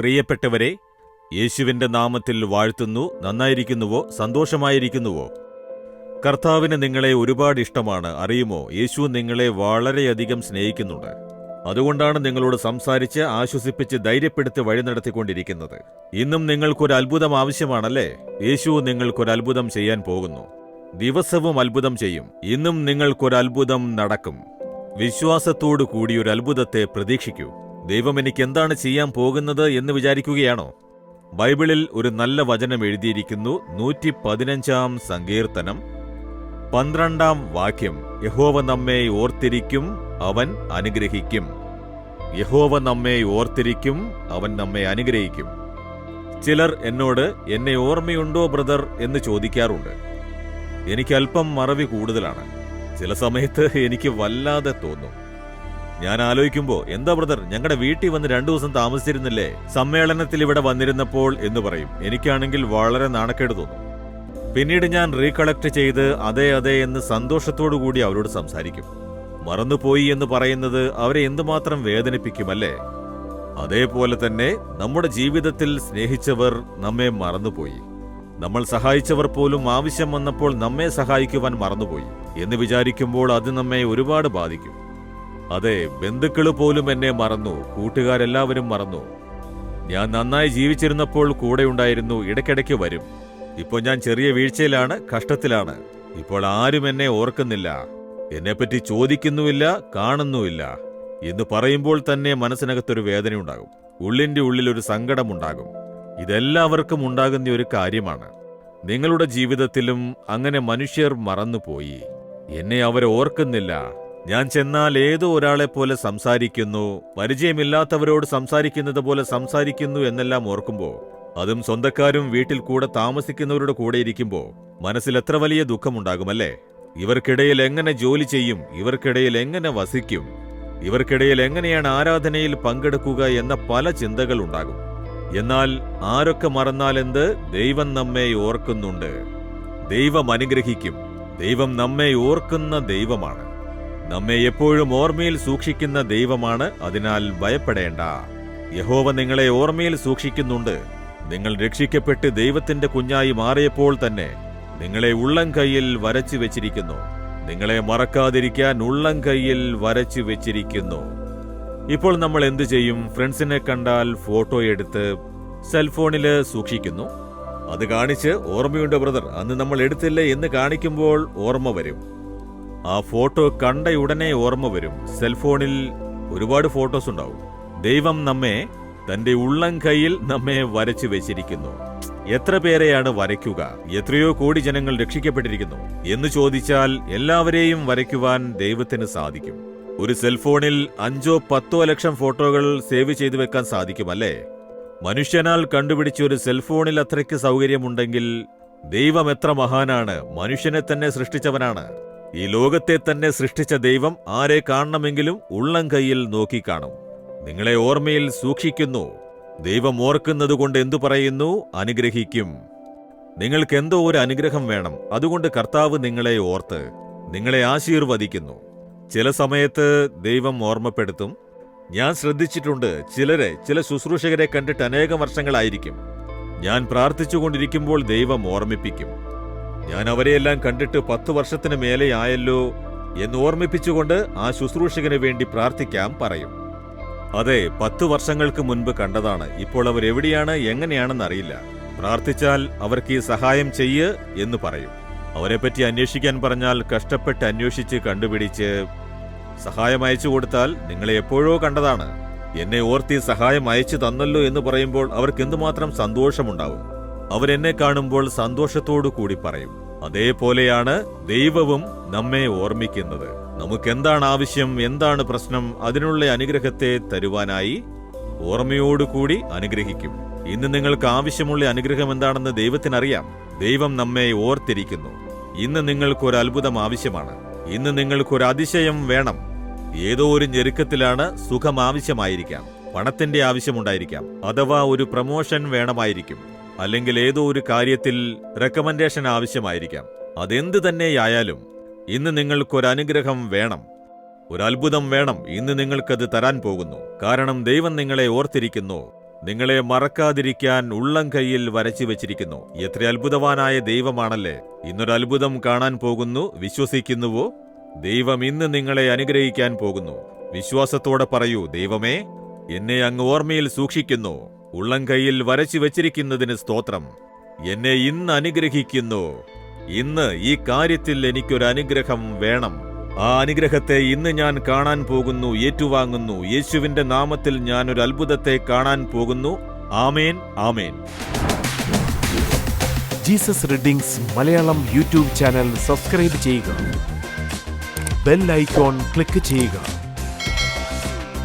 പ്രിയപ്പെട്ടവരെ യേശുവിന്റെ നാമത്തിൽ വാഴ്ത്തുന്നു നന്നായിരിക്കുന്നുവോ സന്തോഷമായിരിക്കുന്നുവോ? കർത്താവിന് നിങ്ങളെ ഒരുപാട് ഇഷ്ടമാണ് അറിയുമോ? യേശു നിങ്ങളെ വളരെയധികം സ്നേഹിക്കുന്നുണ്ട്. അതുകൊണ്ടാണ് നിങ്ങളോട് സംസാരിച്ച് ആശ്വസിപ്പിച്ച് ധൈര്യപ്പെടുത്തി വഴി നടത്തിക്കൊണ്ടിരിക്കുന്നത്. ഇന്നും നിങ്ങൾക്കൊരു അത്ഭുതം ആവശ്യമാണല്ലേ? യേശു നിങ്ങൾക്കൊരു അത്ഭുതം ചെയ്യാൻ പോകുന്നു. ദിവസവും അത്ഭുതം ചെയ്യും. ഇന്നും നിങ്ങൾക്കൊരു അത്ഭുതം നടക്കും. വിശ്വാസത്തോടു കൂടി ഒരു അത്ഭുതത്തെ പ്രതീക്ഷിക്കൂ. ദൈവം എനിക്ക് എന്താണ് ചെയ്യാൻ പോകുന്നത് എന്ന് വിചാരിക്കുകയാണോ? ബൈബിളിൽ ഒരു നല്ല വചനം എഴുതിയിരിക്കുന്നു. നൂറ്റി പതിനഞ്ചാം സങ്കീർത്തനം. പന്ത്രണ്ടാം വാക്യം. യഹോവ നമ്മെ ഓർത്തിരിക്കും അവൻ അനുഗ്രഹിക്കും. യഹോവ നമ്മെ ഓർത്തിരിക്കും അവൻ നമ്മെ അനുഗ്രഹിക്കും. ചിലർ എന്നോട് എന്നെ ഓർമ്മയുണ്ടോ ബ്രദർ? എന്ന് ചോദിക്കാറുണ്ട്. എനിക്ക് അല്പം മറവി കൂടുതലാണ്. ചില സമയത്ത് എനിക്ക് വല്ലാതെ തോന്നും. ഞാൻ ആലോചിക്കുമ്പോ എന്താ ബ്രദർ ഞങ്ങളുടെ വീട്ടിൽ വന്ന് രണ്ടു ദിവസം താമസിച്ചിരുന്നില്ലേ? സമ്മേളനത്തിൽ ഇവിടെ വന്നിരുന്നപ്പോൾ എന്ന് പറയും. എനിക്കാണെങ്കിൽ വളരെ നാണക്കേട് തോന്നും. പിന്നീട് ഞാൻ റീകളക്ട് ചെയ്ത് അതെ അതെ എന്ന് സന്തോഷത്തോടു കൂടി അവരോട് സംസാരിക്കും. മറന്നുപോയി എന്ന് പറയുന്നത് അവരെ എന്തുമാത്രം വേദനിപ്പിക്കുമല്ലേ? അതേപോലെ തന്നെ നമ്മുടെ ജീവിതത്തിൽ സ്നേഹിച്ചവർ നമ്മെ മറന്നുപോയി. നമ്മൾ സഹായിച്ചവർ പോലും ആവശ്യം വന്നപ്പോൾ നമ്മെ സഹായിക്കുവാൻ മറന്നുപോയി എന്ന് വിചാരിക്കുമ്പോൾ അത് നമ്മെ ഒരുപാട് ബാധിക്കും. അതെ ബന്ധുക്കൾ പോലും എന്നെ മറന്നു. കൂട്ടുകാരെല്ലാവരും മറന്നു. ഞാൻ നന്നായി ജീവിച്ചിരുന്നപ്പോൾ കൂടെ ഉണ്ടായിരുന്നു ഇടയ്ക്കിടയ്ക്ക് വരും. ഇപ്പോൾ ഞാൻ ചെറിയ വീഴ്ചയിലാണ് കഷ്ടത്തിലാണ്. ഇപ്പോൾ ആരും എന്നെ ഓർക്കുന്നില്ല. എന്നെപ്പറ്റി ചോദിക്കുന്നുമില്ല കാണുന്നുമില്ല. എന്ന് പറയുമ്പോൾ തന്നെ മനസ്സിനകത്തൊരു വേദനയുണ്ടാകും ഉള്ളിന്റെ ഉള്ളിൽ ഒരു സങ്കടമുണ്ടാകും ഇതെല്ലാവർക്കും ഉണ്ടാകുന്ന ഒരു കാര്യമാണ്. നിങ്ങളുടെ ജീവിതത്തിലും അങ്ങനെ മനുഷ്യർ മറന്നുപോയി. എന്നെ അവർ ഓർക്കുന്നില്ല. ഞാൻ ചെന്നാൽ ഏതോ ഒരാളെ പോലെ സംസാരിക്കുന്നു പരിചയമില്ലാത്തവരോട് സംസാരിക്കുന്നത് പോലെ സംസാരിക്കുന്നു എന്നെല്ലാം ഓർക്കുമ്പോൾ അതും സ്വന്തക്കാരും വീട്ടിൽ കൂടെ താമസിക്കുന്നവരുടെ കൂടെ ഇരിക്കുമ്പോൾ മനസ്സിൽ എത്ര വലിയ ദുഃഖമുണ്ടാകുമല്ലേ? ഇവർക്കിടയിൽ എങ്ങനെ ജോലി ചെയ്യും ഇവർക്കിടയിൽ എങ്ങനെ വസിക്കും ഇവർക്കിടയിൽ എങ്ങനെയാണ് ആരാധനയിൽ പങ്കെടുക്കുക എന്ന പല ചിന്തകൾ ഉണ്ടാകും എന്നാൽ ആരൊക്കെ മറന്നാലെന്ത് ദൈവം നമ്മെ ഓർക്കുന്നുണ്ട്. ദൈവം അനുഗ്രഹിക്കും. ദൈവം നമ്മെ ഓർക്കുന്ന ദൈവമാണ്. നമ്മെ എപ്പോഴും ഓർമ്മയിൽ സൂക്ഷിക്കുന്ന ദൈവമാണ് അതിനാൽ ഭയപ്പെടേണ്ട. യഹോവ നിങ്ങളെ ഓർമ്മയിൽ സൂക്ഷിക്കുന്നുണ്ട്. നിങ്ങൾ രക്ഷിക്കപ്പെട്ട് ദൈവത്തിന്റെ കുഞ്ഞായി മാറിയപ്പോൾ തന്നെ നിങ്ങളെ ഉള്ളം കൈയിൽ വരച്ചു വെച്ചിരിക്കുന്നു. നിങ്ങളെ മറക്കാതിരിക്കാൻ ഉള്ളം കൈയിൽ വരച്ചു വെച്ചിരിക്കുന്നു. ഇപ്പോൾ നമ്മൾ എന്തു ചെയ്യും? ഫ്രണ്ട്സിനെ കണ്ടാൽ ഫോട്ടോ എടുത്ത് സെൽഫോണിൽ സൂക്ഷിക്കുന്നു. അത് കാണിച്ച് ഓർമ്മയുണ്ട് ബ്രദർ അന്ന് നമ്മൾ എടുത്തില്ലേ എന്ന് കാണിക്കുമ്പോൾ ഓർമ്മ വരും. ആ ഫോട്ടോ കണ്ട ഉടനെ ഓർമ്മ വരും. സെൽഫോണിൽ ഒരുപാട് ഫോട്ടോസ് ഉണ്ടാവും. ദൈവം നമ്മെ തന്റെ ഉള്ളം കയ്യിൽ നമ്മെ വരച്ചു വെച്ചിരിക്കുന്നു. എത്ര പേരെയാണ് വരയ്ക്കുക? എത്രയോ കോടി ജനങ്ങൾ രക്ഷിക്കപ്പെട്ടിരിക്കുന്നു. എന്ന് ചോദിച്ചാൽ എല്ലാവരെയും വരയ്ക്കുവാൻ ദൈവത്തിന് സാധിക്കും. ഒരു സെൽഫോണിൽ അഞ്ചോ പത്തോ ലക്ഷം ഫോട്ടോകൾ സേവ് ചെയ്തു വെക്കാൻ സാധിക്കുമല്ലേ? മനുഷ്യനാൽ കണ്ടുപിടിച്ച ഒരു സെൽഫോണിൽ അത്രയ്ക്ക് സൗകര്യമുണ്ടെങ്കിൽ ദൈവം എത്ര മഹാനാണ്. മനുഷ്യനെ തന്നെ സൃഷ്ടിച്ചവനാണ്. ഈ ലോകത്തെ തന്നെ സൃഷ്ടിച്ച ദൈവം ആരെ കാണണമെങ്കിലും ഉള്ളം കൈയിൽ നോക്കിക്കാണും നിങ്ങളെ ഓർമ്മയിൽ സൂക്ഷിക്കുന്നു. ദൈവം ഓർക്കുന്നതുകൊണ്ട് എന്തു പറയുന്നു? അനുഗ്രഹിക്കും. നിങ്ങൾക്ക് എന്തോ ഒരു അനുഗ്രഹം വേണം. അതുകൊണ്ട് കർത്താവ് നിങ്ങളെ ഓർത്ത് നിങ്ങളെ ആശീർവദിക്കുന്നു. ചില സമയത്ത് ദൈവം ഓർമ്മപ്പെടുത്തും. ഞാൻ ശ്രദ്ധിച്ചിട്ടുണ്ട്. ചിലരെ ചില ശുശ്രൂഷകരെ കണ്ടിട്ട് അനേകം വർഷങ്ങളായിരിക്കും. ഞാൻ പ്രാർത്ഥിച്ചുകൊണ്ടിരിക്കുമ്പോൾ ദൈവം ഓർമ്മിപ്പിക്കും. ഞാൻ അവരെയെല്ലാം കണ്ടിട്ട് പത്ത് വർഷത്തിന് മേലെ ആയല്ലോ എന്ന് ഓർമ്മിപ്പിച്ചുകൊണ്ട് ആ ശുശ്രൂഷകന് വേണ്ടി പ്രാർത്ഥിക്കാം പറയും. അതെ പത്ത് വർഷങ്ങൾക്ക് മുൻപ് കണ്ടതാണ്. ഇപ്പോൾ അവർ എവിടെയാണ് എങ്ങനെയാണെന്ന് അറിയില്ല പ്രാർത്ഥിച്ചാൽ അവർക്ക് ഈ സഹായം ചെയ്യ് എന്ന് പറയും. അവരെപ്പറ്റി അന്വേഷിക്കാൻ പറഞ്ഞാൽ കഷ്ടപ്പെട്ട് അന്വേഷിച്ച് കണ്ടുപിടിച്ച് സഹായം അയച്ചു കൊടുത്താൽ നിങ്ങളെ എപ്പോഴോ കണ്ടതാണ്. എന്നെ ഓർത്തി സഹായം അയച്ചു തന്നല്ലോ എന്ന് പറയുമ്പോൾ അവർക്ക് എന്തുമാത്രം സന്തോഷമുണ്ടാവും? അവരെന്നെ കാണുമ്പോൾ സന്തോഷത്തോടു കൂടി പറയും. അതേപോലെയാണ് ദൈവവും നമ്മെ ഓർമ്മിക്കുന്നത്. നമുക്ക് എന്താണ് ആവശ്യം എന്താണ് പ്രശ്നം അതിനുള്ള അനുഗ്രഹത്തെ തരുവാനായി ഓർമ്മയോടുകൂടി അനുഗ്രഹിക്കും. ഇന്ന് നിങ്ങൾക്ക് ആവശ്യമുള്ള അനുഗ്രഹം എന്താണെന്ന് ദൈവത്തിനറിയാം. ദൈവം നമ്മെ ഓർത്തിരിക്കുന്നു. ഇന്ന് നിങ്ങൾക്കൊരു അത്ഭുതം ആവശ്യമാണ്. ഇന്ന് നിങ്ങൾക്കൊരു അതിശയം വേണം. ഏതോ ഒരു ഞെരുക്കത്തിലാണ് സുഖം ആവശ്യമായിരിക്കാം. പണത്തിന്റെ ആവശ്യമുണ്ടായിരിക്കാം അഥവാ ഒരു പ്രമോഷൻ വേണമായിരിക്കും. അല്ലെങ്കിൽ ഏതോ ഒരു കാര്യത്തിൽ റെക്കമെൻഡേഷൻ ആവശ്യമായിരിക്കാം. അതെന്ത് തന്നെയായാലും ഇന്ന് നിങ്ങൾക്കൊരനുഗ്രഹം വേണം. ഒരു അത്ഭുതം വേണം ഇന്ന് നിങ്ങൾക്കത് തരാൻ പോകുന്നു. കാരണം ദൈവം നിങ്ങളെ ഓർത്തിരിക്കുന്നു. നിങ്ങളെ മറക്കാതിരിക്കാൻ ഉള്ളം കൈയിൽ വരച്ചു വെച്ചിരിക്കുന്നു. എത്ര അത്ഭുതവാനായ ദൈവമാണല്ലേ. ഇന്നൊരു അത്ഭുതം കാണാൻ പോകുന്നു. വിശ്വസിക്കുന്നുവോ? ദൈവം ഇന്ന് നിങ്ങളെ അനുഗ്രഹിക്കാൻ പോകുന്നു. വിശ്വാസത്തോടെ പറയൂ ദൈവമേ എന്നെ അങ്ങ് ഓർമ്മയിൽ സൂക്ഷിക്കുന്നു. ഉള്ളം കൈയിൽ വരച്ചു വച്ചിരിക്കുന്നതിന് സ്തോത്രം. എന്നെ ഇന്ന് അനുഗ്രഹിക്കുന്നു. ഇന്ന് ഈ കാര്യത്തിൽ എനിക്കൊരു അനുഗ്രഹം വേണം. ആ അനുഗ്രഹത്തെ ഇന്ന് ഞാൻ കാണാൻ പോകുന്നു ഏറ്റുവാങ്ങുന്നു. യേശുവിന്റെ നാമത്തിൽ ഞാൻ ഒരു അത്ഭുതത്തെ കാണാൻ പോകുന്നു. ആമേൻ ആമേൻ. Jesus readings Malayalam YouTube channel subscribe ചെയ്യുക. ബെൽ ഐക്കോൺ ക്ലിക്ക് ചെയ്യുക.